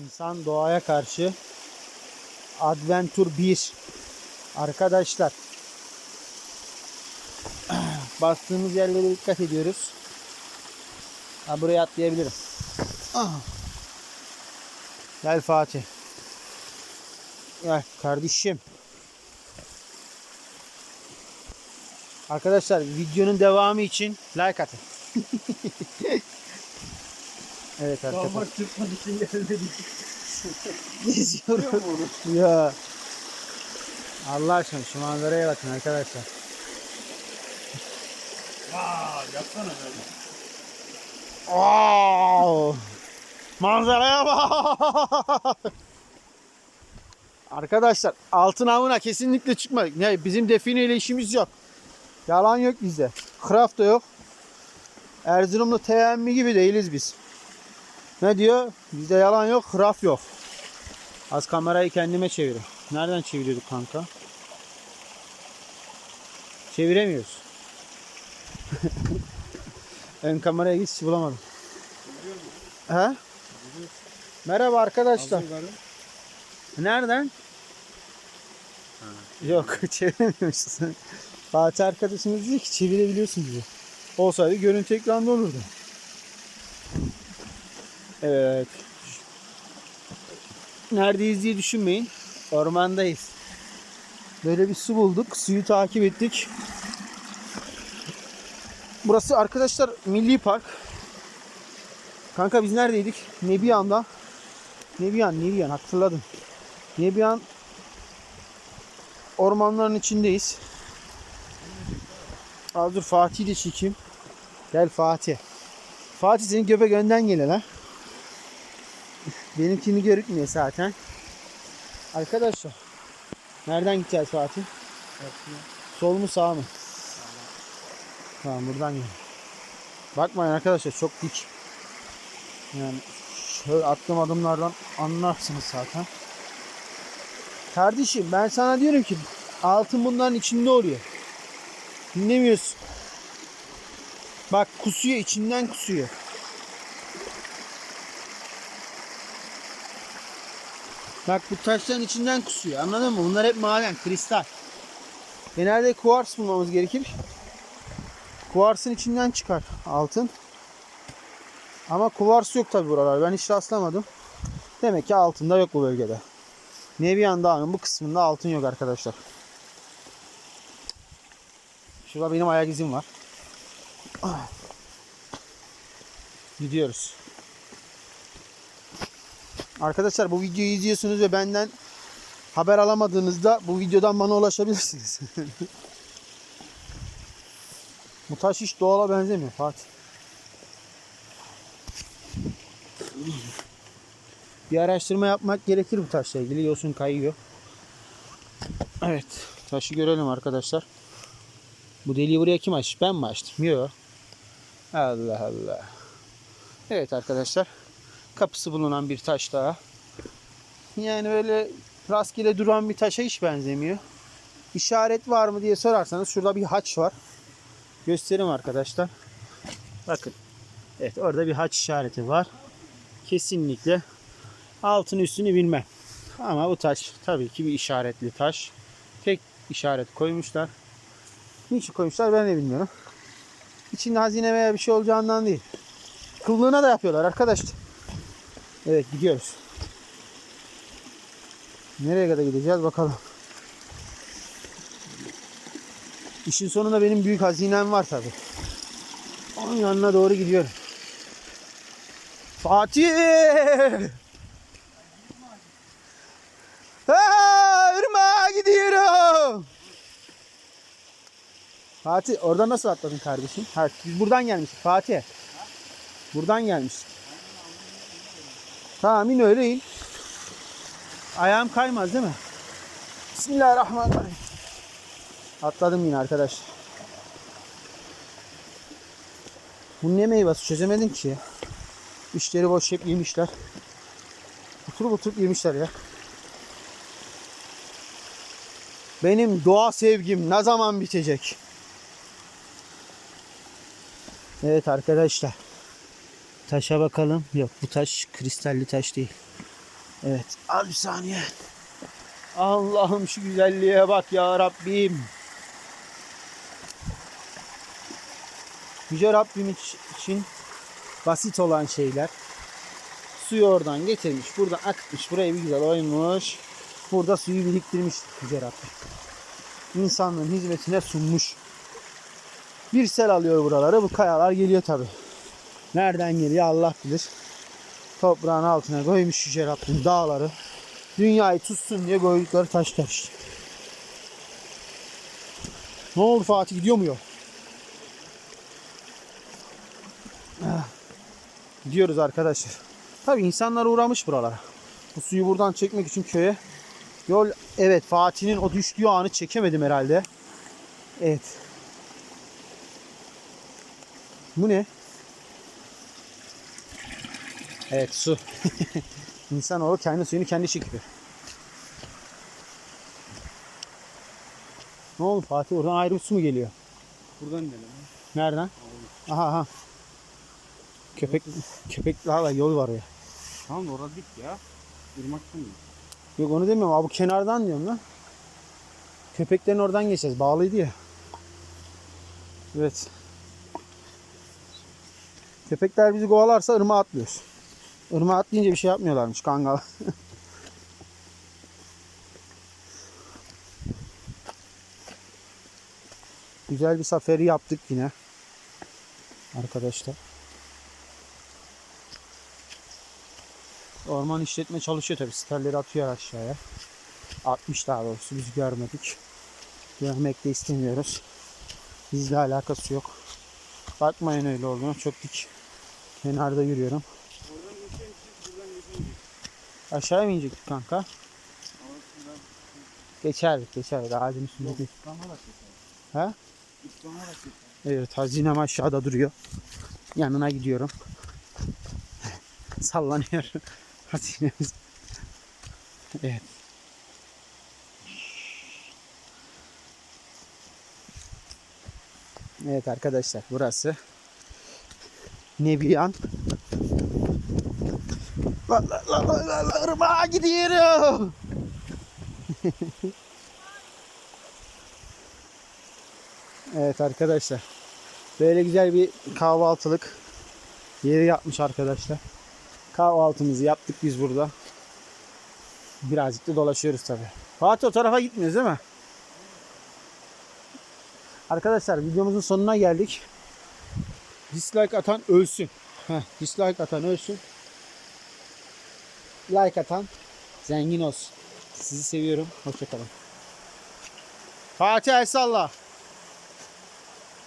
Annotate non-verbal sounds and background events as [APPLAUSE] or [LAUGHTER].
İnsan doğaya karşı Adventure 1 Arkadaşlar [CLEARS THROAT] Bastığımız yerlere dikkat ediyoruz. Ha, buraya atlayabilirim. Ah. Gel Fatih. Gel kardeşim. Arkadaşlar videonun devamı için like atın. [LAUGHS] evet arkadaşlar. Damat çıkmak için [LAUGHS] gelmedik. Geziyorum. ya. Allah aşkına şu manzaraya bakın arkadaşlar. Aa, yapsana böyle. Wow! Manzaraya bak. Arkadaşlar altın avına kesinlikle çıkmadık. Ne bizim defineyle işimiz yok. Yalan yok bizde. Craft da yok. Erzurumlu TMI gibi değiliz biz. Ne diyor? Bizde yalan yok, craft yok. Az kamerayı kendime çevirin. Nereden çeviriyorduk kanka? Çeviremiyoruz. [LAUGHS] Ön kameraya hiç bulamadım. He? Merhaba arkadaşlar. Nereden? Yok [LAUGHS] çeviremiyormuşsun. Fatih arkadaşımız diyor ki çevirebiliyorsun diyor. Olsaydı görüntü ekranda olurdu. Evet. Neredeyiz diye düşünmeyin. Ormandayız. Böyle bir su bulduk. Suyu takip ettik. Burası arkadaşlar Milli Park. Kanka biz neredeydik? Nebiyan'da. Nebiyan, Nebiyan hatırladım. Nebiyan ormanların içindeyiz. Az dur Fatih'i de çekeyim. Gel Fatih. Fatih senin göbek önden geliyor lan. Benimkini görükmüyor zaten. Arkadaşlar. Nereden gideceğiz Fatih? Sol mu sağ mı? Tamam buradan gel. Bakmayın arkadaşlar çok dik. Yani şöyle attığım adımlardan anlarsınız zaten. Kardeşim ben sana diyorum ki altın bunların içinde oluyor. Dinlemiyorsun. Bak kusuyor içinden kusuyor. Bak bu taşların içinden kusuyor. Anladın mı? Bunlar hep maden, kristal. Genelde kuvars bulmamız gerekir. Kuvarsın içinden çıkar altın. Ama kuvars yok tabi buralar. Ben hiç rastlamadım. Demek ki altında yok bu bölgede. Nebiyan Dağı'nın bu kısmında altın yok arkadaşlar. Şurada benim ayak izim var. Gidiyoruz. Arkadaşlar bu videoyu izliyorsunuz ve benden haber alamadığınızda bu videodan bana ulaşabilirsiniz. [LAUGHS] bu taş hiç doğala benzemiyor Fatih. Bir araştırma yapmak gerekir bu taşla ilgili. Yosun kayıyor. Evet. Taşı görelim arkadaşlar. Bu deliği buraya kim açtı? Ben mi açtım? Yok. Allah Allah. Evet arkadaşlar. Kapısı bulunan bir taş daha. Yani böyle rastgele duran bir taşa hiç benzemiyor. İşaret var mı diye sorarsanız şurada bir haç var. Göstereyim arkadaşlar. Bakın. Evet orada bir haç işareti var. Kesinlikle altın üstünü bilmem. Ama bu taş tabii ki bir işaretli taş. Tek işaret koymuşlar. Niçin koymuşlar ben de bilmiyorum. İçinde hazine veya bir şey olacağından değil. Kıllığına da yapıyorlar arkadaşlar. Evet gidiyoruz. Nereye kadar gideceğiz bakalım. İşin sonunda benim büyük hazinem var tabi. Onun yanına doğru gidiyorum. Fatih! Ha, gidiyorum. Fatih orada nasıl atladın kardeşim? Ha, biz buradan gelmiştik Fatih. Buradan gelmiştik. Tamam in öyle in. Ayağım kaymaz değil mi? Bismillahirrahmanirrahim. Atladım yine arkadaş. Bu ne meyvesi çözemedim ki. İşleri boş hep yemişler. Oturup oturup yemişler ya. Benim doğa sevgim ne zaman bitecek? Evet arkadaşlar. Taşa bakalım. Yok bu taş kristalli taş değil. Evet. Al bir saniye. Allah'ım şu güzelliğe bak ya Rabbim. Yüce Rabbim iç- için basit olan şeyler. Suyu oradan getirmiş, buradan akıtmış, buraya bir güzel oymuş. Burada suyu biriktirmiş Yüce Rabbim. İnsanlığın hizmetine sunmuş. Bir sel alıyor buraları, bu kayalar geliyor tabi. Nereden geliyor Allah bilir. Toprağın altına koymuş Yüce Rabbim dağları. Dünyayı tutsun diye koydukları taşlar işte. Ne oldu Fatih gidiyor mu yol? Ah. Gidiyoruz arkadaşlar. Tabi insanlar uğramış buralara. Bu suyu buradan çekmek için köye. Yol evet Fatih'in o düştüğü anı çekemedim herhalde. Evet. Bu ne? Evet su. [LAUGHS] İnsanoğlu kendi suyunu kendi çekiyor. Ne oldu Fatih? Oradan ayrı bir su mu geliyor? Buradan lan? Nereden? Aha aha. Köpek köpeklerle yol var ya. Tamam orada dik ya. Irmaktan mı? Yok onu demiyorum abi kenardan diyorum lan. Köpeklerin oradan geçeceğiz. Bağlıydı ya. Evet. Köpekler bizi kovalarsa ırmağa atlıyoruz. Irmağa atlayınca bir şey yapmıyorlarmış kangal. [LAUGHS] Güzel bir safari yaptık yine. Arkadaşlar. Orman işletme çalışıyor tabii. Sterleri atıyor aşağıya. 60 daha doğrusu biz görmedik. Görmek de istemiyoruz. Bizle alakası yok. Bakmayın öyle olduğuna çok dik. Kenarda yürüyorum. Oradan geçeyim siz buradan geçeyim. Aşağıya mı inecektik kanka? Geçerdik geçerdik ağacın üstünde değil. Ha? Evet hazinem aşağıda duruyor. Yanına gidiyorum. Sallanıyor [LAUGHS] hazinemiz. Evet. Evet arkadaşlar burası Nebiyan. La la la la la la ırmağa gidiyorum. [LAUGHS] evet arkadaşlar. Böyle güzel bir kahvaltılık yeri yapmış arkadaşlar. Kahvaltımızı yaptık biz burada. Birazcık da dolaşıyoruz tabi. Fatih o tarafa gitmiyoruz değil mi? Arkadaşlar videomuzun sonuna geldik. Dislike atan ölsün. Heh, dislike atan ölsün. Like atan zengin olsun. Sizi seviyorum. Hoşçakalın. Fatih el.